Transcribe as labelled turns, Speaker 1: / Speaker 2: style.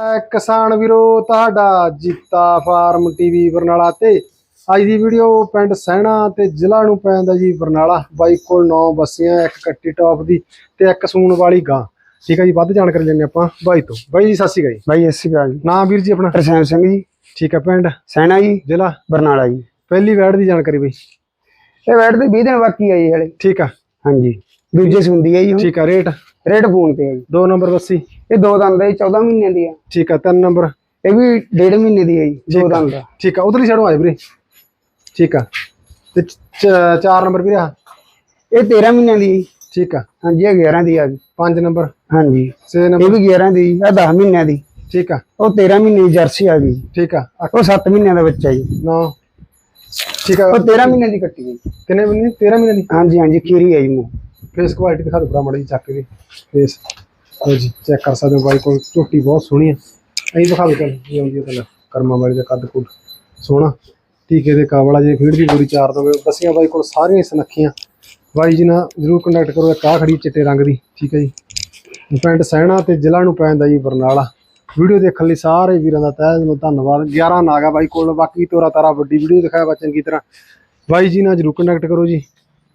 Speaker 1: ਕਿਸਾਨ ਵੀਰੋ ਤੁਹਾਡਾ ਜੀਤਾ ਫਾਰਮ ਟੀਵੀ ਬਰਨਾਲਾ ਤੇ। ਅੱਜ ਦੀ ਵੀਡੀਓ ਪਿੰਡ ਸਹਿਣਾ ਤੇ ਜ਼ਿਲ੍ਹਾ ਨੂੰ ਪੈਂਦਾ ਜੀ ਬਰਨਾਲਾ। ਬਾਈ ਕੋਲ 9 ਬੱਸੀਆਂ ਇੱਕ ਕੱਟੀ ਟੌਪ ਦੀ ਤੇ ਇੱਕ ਸੂਣ ਵਾਲੀ ਗਾਂ। ਠੀਕ ਹੈ ਜੀ ਵੱਧ ਜਾਣਕਾਰੀ ਲੈਣੇ ਆਪਾਂ ਬਾਈ ਤੋਂ। ਬਾਈ ਜੀ ਸਤਿ ਸ਼੍ਰੀ ਅਕਾਲ ਜੀ।
Speaker 2: ਬਾਈ ਸਤਿ ਸ਼੍ਰੀ ਅਕਾਲ ਜੀ।
Speaker 1: ਨਾਮ ਵੀਰ ਜੀ ਆਪਣਾ?
Speaker 2: ਤਰਸੇਮ ਸਿੰਘ ਜੀ।
Speaker 1: ਠੀਕ ਹੈ ਪਿੰਡ?
Speaker 2: ਸੈਣਾ ਜੀ।
Speaker 1: ਜ਼ਿਲ੍ਹਾ?
Speaker 2: ਬਰਨਾਲਾ ਜੀ।
Speaker 1: ਪਹਿਲੀ ਵੈੜ ਦੀ ਜਾਣਕਾਰੀ ਬਈ।
Speaker 2: ਇਹ ਵੈਟ ਤੇ 20 ਦਿਨ ਬਾਕੀ ਆ ਜੀ ਹਲੇ।
Speaker 1: ਠੀਕ ਆ।
Speaker 2: ਹਾਂਜੀ। ਦੂਜੇ ਸੁੰਦੀ ਹੈ ਜੀ
Speaker 1: ਠੀਕ ਆ ਰੇਟ?
Speaker 2: ਰੇਡ ਫੋਨ ਤੇ ਆ ਜੀ।
Speaker 1: ਦੋ ਨੰਬਰ ਬੱਸੀ।
Speaker 2: ਇਹ ਦੋ ਦੰਦ ਹੈ ਜੀ, 14 ਮਹੀਨਿਆਂ ਦੀ ਆ।
Speaker 1: ਠੀਕ ਆ ਤਿੰਨ ਨੰਬਰ।
Speaker 2: ਇਹ ਵੀ ਡੇਢ ਮਹੀਨੇ ਦੀ ਹੈ ਜੀ ਦੋ ਦੰਦ ਦਾ
Speaker 1: ਠੀਕ ਆ ਉਧਰਲੀ ਸਾਈਡੋਂ ਆਏ ਵੀਰੇ। ਠੀਕ ਆ। ਤੇ ਚਾਰ ਨੰਬਰ ਵੀਰੇ ਆ।
Speaker 2: ਇਹ 13 ਮਹੀਨਿਆਂ ਦੀ ਹੈ।
Speaker 1: ਠੀਕ ਆ।
Speaker 2: ਹਾਂਜੀ ਇਹ 11 ਦੀ ਆ ਗਈ
Speaker 1: ਪੰਜ ਨੰਬਰ।
Speaker 2: ਹਾਂਜੀ।
Speaker 1: 6
Speaker 2: ਇਹ
Speaker 1: ਨੰਬਰ
Speaker 2: ਵੀ 11 ਦੀ ਆ 10 ਮਹੀਨਿਆਂ ਦੀ।
Speaker 1: ਠੀਕ ਆ।
Speaker 2: ਉਹ 13 ਮਹੀਨੇ ਦੀ ਜਰਸੀ ਆ ਗਈ
Speaker 1: ਠੀਕ ਆ।
Speaker 2: ਉਹ 7 ਮਹੀਨਿਆਂ ਦਾ ਬੱਚਾ ਜੀ।
Speaker 1: ਨੌ। ਠੀਕ ਆ।
Speaker 2: ਉਹ 13 ਮਹੀਨਿਆਂ ਦੀ ਕੱਟੀ ਗਈ
Speaker 1: ਕਿੰਨੇ ਮਹੀਨੇ? 13 ਮਹੀਨੇ ਦੀ?
Speaker 2: ਹਾਂਜੀ ਹਾਂਜੀ ਖੀਰੀ ਹੈ ਜੀ ਮੂੰਹ।
Speaker 1: ਫੇਸ ਕੁਆਲਿਟੀ ਦਿਖਾ ਦਿਓ ਭਰਾ ਮਾੜੀ ਚੱਕ ਕੇ ਫੇਸ ਲਓ ਜੀ ਚੈੱਕ ਕਰ ਸਕਦੇ ਹੋ ਬਾਈ ਕੋਲ ਝੋਟੀ ਬਹੁਤ ਸੋਹਣੀ ਹੈ ਐਂ ਦਿਖਾ ਦਿਓ ਚੱਲ, ਇਹ ਆਉਂਦੀ ਹੈ ਤਾਂ ਕਰਮਾ ਵਾਲੀ ਦਾ ਕੱਦ ਕੁੱਦ ਸੋਹਣਾ। ਟੀਕੇ ਦੇ ਕਾਬਲਾ ਜੇ ਫੀਡ ਦੀ ਪੂਰੀ ਚਾਰ ਦੋਗੇ ਬੱਸੀਆਂ ਬਾਈ ਕੋਲ ਸਾਰੀਆਂ ਸਨੱਖੀਆਂ। ਬਾਈ ਜੀ ਨਾਲ ਜਰੂਰ ਕੰਟੈਕਟ ਕਰੋ, ਇੱਕ ਆਹ ਖੜੀ ਚਿੱਟੇ ਰੰਗ ਦੀ, ਠੀਕ ਹੈ ਜੀ। ਪਿੰਡ ਸਹਿਣਾ ਤੇ ਜ਼ਿਲ੍ਹਾ ਨੂੰ ਪੈਂਦਾ ਜੀ ਬਰਨਾਲਾ। ਵੀਡੀਓ ਦੇਖਣ ਲਈ ਸਾਰੇ ਵੀਰਾਂ ਦਾ ਤਹਿ ਦਿਲੋਂ ਧੰਨਵਾਦ। 11 ਨਾਗਾ ਬਾਈ ਕੋਲ, ਬਾਕੀ ਤੋਰਾ ਤਾਰਾ ਵੱਡੀ ਵੀਡੀਓ ਦਿਖਾਇਆ ਵਾ ਚੰਗੀ ਤਰ੍ਹਾਂ। ਬਾਈ ਜੀ ਨਾਲ ਜਰੂਰ ਕੰਟੈਕਟ ਕਰੋ ਜੀ।